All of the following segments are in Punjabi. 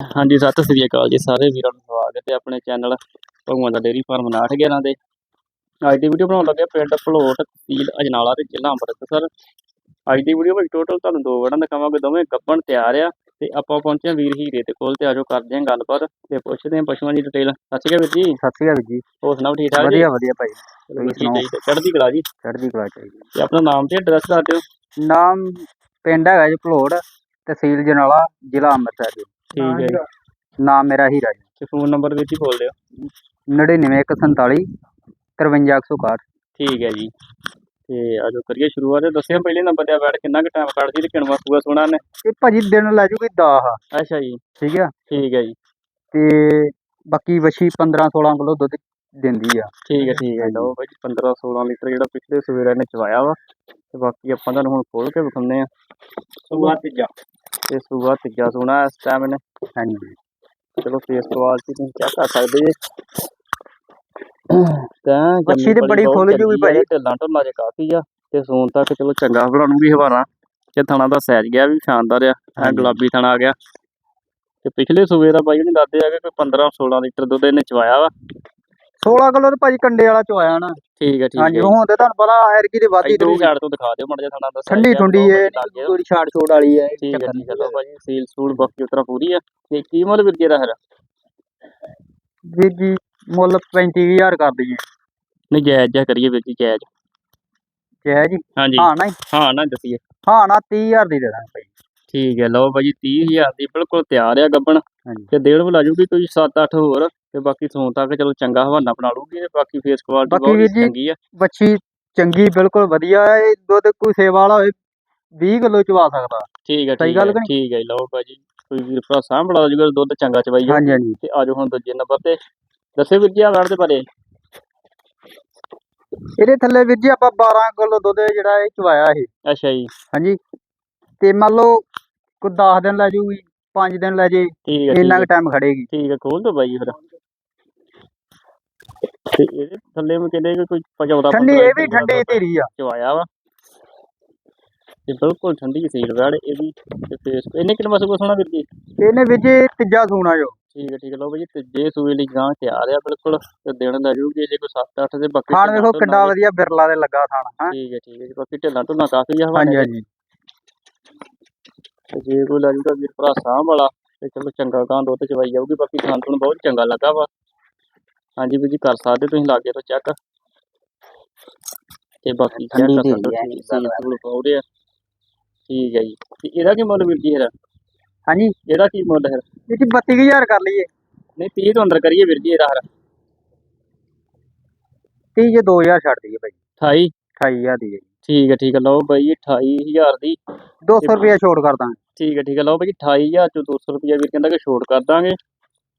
ਹਾਂਜੀ ਸਤਿ ਸ੍ਰੀ ਅਕਾਲ ਜੀ ਸਾਰੇ ਵੀਰਾਂ ਨੂੰ ਸਵਾਗਤ ਹੈ ਆਪਣੇ ਚੈਨਲ ਭਗਵਾਨ ਦਾ ਡੇਰੀ ਫਾਰਮ 911 ਦੇ ਅੱਜ ਦੀ ਵੀਡੀਓ ਬਣਾਉਣ ਲੱਗੇ ਪਿੰਡ ਭਲੋਟ ਤਹਿਸੀਲ ਅਜਨਾਲਾ ਤੇ ਜ਼ਿਲ੍ਹਾ ਅੰਮ੍ਰਿਤਸਰ। ਅੱਜ ਦੀ ਵੀਡੀਓ ਵਿੱਚ ਟੋਟਲ ਤੁਹਾਨੂੰ ਦੋ ਵੜਾਂ ਦਿਖਾਵਾਂਗੇ ਦੋਵੇਂ ਗੱਬਣ ਤਿਆਰ ਆ ਤੇ ਆਪਾਂ ਪਹੁੰਚੇ ਵੀਰ ਹੀਰੇ ਦੇ ਕੋਲ ਤੇ ਆਜੋ ਕਰਦੇ ਹਾਂ ਗੱਲਬਾਤ ਤੇ ਪੁੱਛਦੇ ਹਾਂ ਪਸ਼ੂਆਂ ਦੀ ਡਿਟੇਲ ਸਤਿ ਸ਼੍ਰੀ ਅਕਾਲ ਵੀਰ ਜੀ। ਸਤਿ ਸ਼੍ਰੀ ਅਕਾਲ ਜੀ। ਹੋਰ ਸੁਣਾਓ ਠੀਕ ਠਾਕ ਜੀ? ਵਧੀਆ ਵਧੀਆ ਭਾਈ। ਜੀ ਚੜ੍ਹਦੀ ਕਲਾ ਜੀ। ਚੜ੍ਹਦੀ ਕਲਾ ਚਾਹੀਦੀ। ਤੇ ਆਪਣਾ ਨਾਮ ਤੇ ਐਡਰੈਸ ਦੱਸ ਦਿਓ। ਨਾਮ ਪਿੰਡ ਹੈਗਾ ਜੀ ਭਲੋੜ ਤਹਿਸੀਲ ਜਨਾਲਾ ਜ਼ਿਲ੍ਹਾ ਅੰਮ੍ਰਿਤਸਰ ਜੀ। ਠੀਕ ਹੈ ਜੀ। ਨਾਮ ਮੇਰਾ ਹੀਰਾ ਜੀ। ਤੇ ਫੋਨ ਨੰਬਰ ਵਿੱਚ ਹੀ ਬੋਲ ਦਿਓ। 99147 53161 ਠੀਕ ਹੈ ਜੀ। ਤੇ ਆਜੋ ਕਰੀਏ ਸ਼ੁਰੂਆਤ। ਦੱਸਿਆ ਪਹਿਲੇ ਨੰਬਰ ਤੇ ਬੈਠ ਕਿੰਨਾ ਕੁ ਟਾਈਮ ਕੱਢਦੀ ਤੇ ਕਿਣਵਾ ਸੂਆ ਸੋਣਾ ਨੇ ਇਹ ਭਾਜੀ ਦਿਨ ਲੈ ਜੂਗੀ 10 ਅੱਛਾ ਜੀ। ਠੀਕ ਆ? ਠੀਕ ਹੈ ਜੀ। ਤੇ ਬਾਕੀ ਵਛੀ 15 16 ਕਿਲੋ ਦੁੱਧ ਦਿੰਦੀ ਆ। ਠੀਕ ਹੈ ਠੀਕ ਹੈ। ਲਓ ਬਾਈ 15 16 ਲੀਟਰ ਜਿਹੜਾ ਪਿਛਲੇ ਸਵੇਰੇ ਨੇ ਚਵਾਇਆ ਵਾ। ਤੇ ਬਾਕੀ ਆਪਾਂ ਤੁਹਾਨੂੰ ਹੁਣ ਖੋਲ ਕੇ ਵਿਖਾਉਂਦੇ ਆ ਸੂਆ ਤੀਜਾ ਤੇ ਸੂਆ ਤੀਜਾ ਸੋਣਾ ਇਸ ਟਾਈਮ ਨੇ ਹਾਂਜੀ। ਚਲੋ ਫੇਸ ਕੁਆਲਿਟੀ ਤੁਸੀਂ ਚੈੱਕ ਕਰ ਸਕਦੇ ਜੇ। ਤਾਂ ਵੱਛੀ ਤੇ ਬੜੀ ਖੁੱਲ ਜੂਗੀ ਭਾਈ। ਢਿੱਲਾਂ ਢੁੱਲਾਂ ਜੇ ਕਾਫੀ ਆ ਤੇ ਸੂਣ ਤੱਕ ਚਲੋ ਚੰਗਾ ਬਣਾਉਣਗੀ ਹਵਾਰਾ ਤੇ ਥਣਾ ਦਾ ਸਾਈਜ਼ ਗਿਆ ਵੀ ਸ਼ਾਨਦਾਰ ਆ ਐ ਹਾਂਜੀ। ਗੁਲਾਬੀ ਥਣਾ ਆ ਗਿਆ। ਤੇ ਪਿਛਲੇ ਸੂਏ ਦਾ ਬਾਈ ਉਹਨੇ ਦੱਸਦੇ ਆ ਕਿ ਕੋਈ 15 16 ਲੀਟਰ ਦੁੱਧ ਇਹਨੇ ਚਵਾਇਆ ਵਾ। 16 ਕਿਲੋ ਤੇ ਭਾਜੀ ਕੰਡੇ ਵਾਲਾ ਚੋਇਆ ਨਾ। ਠੀਕ ਹੈ ਠੀਕ ਹਾਂਜੀ ਹੈ। ਹੁਣ ਤੇ ਤੁਹਾਨੂੰ ਪਤਾ ਐਰਕੀ ਦੇ ਵਾਦੀ ਇਧਰੋਂ ਸਾਈਡ ਤੋਂ ਦਿਖਾ ਦਿਓ ਮੜ ਜਾ ਥਣਾ ਦਾ size ਠੰਡੀ ਠੁੰਡੀ ਗਿਆ। ਕੋਈ ਛਾੜ ਛੋੜ ਵਾਲੀ ਹੈ ਠੀਕ ਹੈ ਠੀਕ ਹੈ ਭਾਜੀ ਸੀਲ ਸੂਲ ਬਾਕੀ ਉਤਰਾ ਪੂਰੀ ਆ। ਤੇ ਕੀ ਮੁੱਲ ਵੀਰ ਜੀ ਦਾ ਹੈ ਵੀਰ ਜੀ ਮੁੱਲ 35000 ਕਰ ਦਈਏ। ਨਹੀਂ ਜਾਇਜ਼ ਜਿਹਾ ਕਰੀਏ ਵੀਰ ਜੀ ਜਾਇਜ਼। ਜੈ ਜੀ ਹਾਂਜੀ। ਹਾਂ ਨਾ ਹਾਂ ਨਾ ਦੱਸੀਏ। ਹਾਂ ਨਾ 30000 ਦੀ ਦੇ ਦਾਂਗੇ ਭਾਈ। ਠੀਕ ਹੈ ਲਓ ਭਾਜੀ 30000 ਦੀ ਬਿਲਕੁਲ ਤਿਆਰ ਆ ਗੱਬਣ ਤੇ ਡੇਢ ਬੁਲਾ ਜੂਗੀ ਕੋਈ 7-8 ਹੋਰ ਤੇ ਬਾਕੀ ਸੌਂ ਤੱਕ ਚਲੋ ਚੰਗਾ ਹਵਾਨਾ ਬਣਾ ਲੂਗੀ ਤੇ ਬਾਕੀ ਫੇਸ ਕੁਆਲਿਟੀ ਬਹੁਤ ਚੰਗੀ ਆ। ਬੱਚੀ ਚੰਗੀ ਬਿਲਕੁਲ ਵਧੀਆ ਹੈ ਇਹ ਦੁੱਧ ਕੋਈ ਸੇਵਾ ਵਾਲਾ ਹੋਵੇ 20 ਕਿਲੋ ਚਵਾ ਸਕਦਾ। ਠੀਕ ਹੈ ਸਹੀ ਠੀਕ ਗੱਲ ਕਿ? ਠੀਕ ਹੈ ਲਓ ਭਾਜੀ ਕੋਈ ਵੀਰ ਭਰਾ ਸਾਂਭਲਾ ਜੂਗਾ ਦੁੱਧ ਚੰਗਾ ਚਵਾਈ ਜਾਊ। ਹਾਂਜੀ ਹਾਂਜੀ। ਤੇ ਆਜੋ ਹੁਣ ਦੂਜੇ ਨੰਬਰ ਤੇ। ਦੱਸਿਓ ਵੀਰ ਜੀ ਆ ਵੜ ਦੇ ਬਾਰੇ। ਇਹਦੇ ਥੱਲੇ ਵੀਰ ਜੀ ਆਪਾਂ 12 ਕਿਲੋ ਦੁੱਧ ਜਿਹੜਾ ਇਹ ਚਵਾਇਆ ਇਹ ਅੱਛਾ ਜੀ। ਹਾਂਜੀ ਤੇ ਮੰਨ ਲਓ ਕੋਈ 10 ਦਿਨ ਲੈ ਜੂਗੀ 5 ਦਿਨ ਲੈ ਜੇ ਠੀਕ ਹੈ ਠੀਕ ਇੰਨਾ ਕੁ ਟਾਈਮ ਖੜੇਗੀ। ਠੀਕ ਹੈ ਖੋਲ ਦੋ ਬਾਈ ਫਿਰ। ਤੇ ਇਹਦੇ ਥੱਲੇ ਮੈਂ ਕਹਿੰਦੇ ਕੋਈ 14 ਠੰਡੀ ਇਹ ਵੀ ਠੰਡੀ ਧੀਰੀ ਆ। ਚਵਾਇਆ ਵਾ। ਤੇ ਬਿਲਕੁਲ ਠੰਡੀ ਸੀਲ ਵੜ ਇਹ ਵੀ ਤੇ ਫੇਸ ਇਹਨੇ ਕਿੰਨਾ ਮਸੂ ਸੋਣਾ ਵੀਰ ਜੀ? ਇਹਨੇ ਜੀ ਤੀਜਾ ਸੂਣਾ ਜੋ। ਠੀਕ ਹੈ ਠੀਕ ਲਓ ਭਾਜੀ ਤੀਜੇ ਸੂਏ ਲਈ ਗਾਂ ਤਿਆਰ ਆ ਬਿਲਕੁਲ। ਤੇ ਦਿਨ ਲੈ ਜੂਗੀ ਜੇ ਕੋਈ 7-8 ਦੇ ਬਾਕੀ ਖਾਣ ਵੇਖੋ ਵੀ- ਵਧੀਆ ਬਿਰਲਾ ਦੇ ਲੱਗਾ ਹਾਂ। ਠੀਕ ਹੈ ਠੀਕ ਹੈ ਜੀ ਬਾਕੀ ਢਿੱਲਾਂ ਢੁੱਲਾਂ ਕਾਫੀ ਆ ਹਾਂਜੀ ਹਾਂਜੀ। ਤੇ ਜੇ ਕੋਈ ਲੈ ਜੂਗਾ ਵੀਰ ਭਰਾ ਸਾਂਭ ਵਾਲਾ ਤੇ ਚਲੋ ਚੰਗਾ ਗਾਂ ਦੁੱਧ ਚਵਾਈ ਜਾਊਗੀ ਬਾਕੀ ਖਾਣ ਨੂੰ ਬਹੁਤ ਚੰਗਾ ਲੱਗਾ ਵਾ। ਹਾਂਜੀ ਵੀਰ ਜੀ ਕਰ ਸਕਦੇ ਤੁਸੀਂ ਲਾਗੇ ਤੋਂ ਚੈੱਕ ਤੇ ਬਾਕੀ ਚੈੱਕ ਕਰ ਸਕਦੇ ਪਾਉਦੇ ਆ। ਠੀਕ ਹੈ ਜੀ। ਤੇ ਇਹਦਾ ਕੀ ਮੁੱਲ ਵੀਰ ਜੀ ਹੈ ਹਾਂਜੀ। ਇਹਦਾ ਕੀ ਮੁੱਲ ਹੈ ਵੀਰ ਜੀ 32000 ਕਰ ਲਈਏ। ਨਹੀਂ 30 ਤੋਂ ਅੰਦਰ ਕਰੀਏ ਵੀਰ ਜੀ ਇਹਦਾ ਹਰ 30 ਜੇ 2000 ਛੱਡ ਦਈਏ ਭਾਈ। 28 28000 ਦੀ ਠੀਕ ਹੈ ਠੀਕ ਹੈ। ਲਓ ਬਾਈ 28000 ਦੀ। 200 ਰੁਪਏ ਛੋੜ ਕਰ ਦਾਂਗੇ। ਠੀਕ ਹੈ ਠੀਕ ਹੈ। ਲਓ ਬਾਈ 28000 ਚੋਂ 200 ਰੁਪਏ ਵੀਰ ਕਹਿੰਦਾ ਕਿ ਛੋਟ ਕਰ ਦਾਂਗੇ।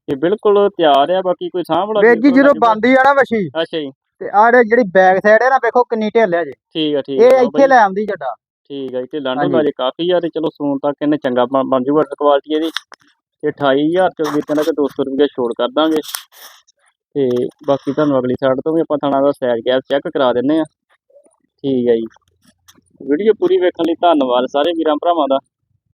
ਤੇ ਬਿਲਕੁਲ ਤਿਆਰ ਆ ਬਾਕੀ ਕੋਈ ਸਾਂਭਲਾ ਵੀਰ ਜੀ ਜਦੋਂ ਬੰਦੀ ਆ ਨਾ ਵਛੀ ਅੱਛਾ ਜੀ। ਤੇ ਆਹ ਜਿਹੜੀ ਬੈਕ ਸਾਈਡ ਹੈ ਨਾ ਵੇਖੋ ਕਿੰਨੀ ਢਿੱਲ ਹੈ ਜੇ। ਠੀਕ ਹੈ ਠੀਕ ਹੈ। ਇਹ ਇੱਥੇ ਲੈ ਆਉਂਦੀ ਜੱਡਾ ਠੀਕ ਹੈ ਤੇ ਲਾਂਡੋ। ਬਾਜੇ ਕਾਫੀ ਆ ਤੇ ਚਲੋ ਸੂਣ ਤੱਕ ਇਹਨੇ ਚੰਗਾ ਬਣ ਜੂਗਾ ਕੁਆਲਿਟੀ ਇਹਦੀ। ਤੇ 28000 ਚੋਂ ਵੀਰ ਕਹਿੰਦਾ ਕਿ 200 ਰੁਪਏ ਛੋੜ ਕਰ ਦਾਂਗੇ। ਤੇ ਬਾਕੀ ਤੁਹਾਨੂੰ ਅਗਲੀ ਸਾਈਡ ਤੋਂ ਵੀ ਆਪਾਂ ਥਾਣਾ ਦਾ ਸਾਈਜ਼ ਗੈਪ ਚੈੱਕ ਕਰਾ ਦਿੰਨੇ ਆ। ਠੀਕ ਹੈ ਜੀ। ਵੀਡੀਓ ਪੂਰੀ ਵੇਖਣ ਲਈ ਧੰਨਵਾਦ ਸਾਰੇ ਵੀਰਾਂ ਭਰਾਵਾਂ ਦਾ।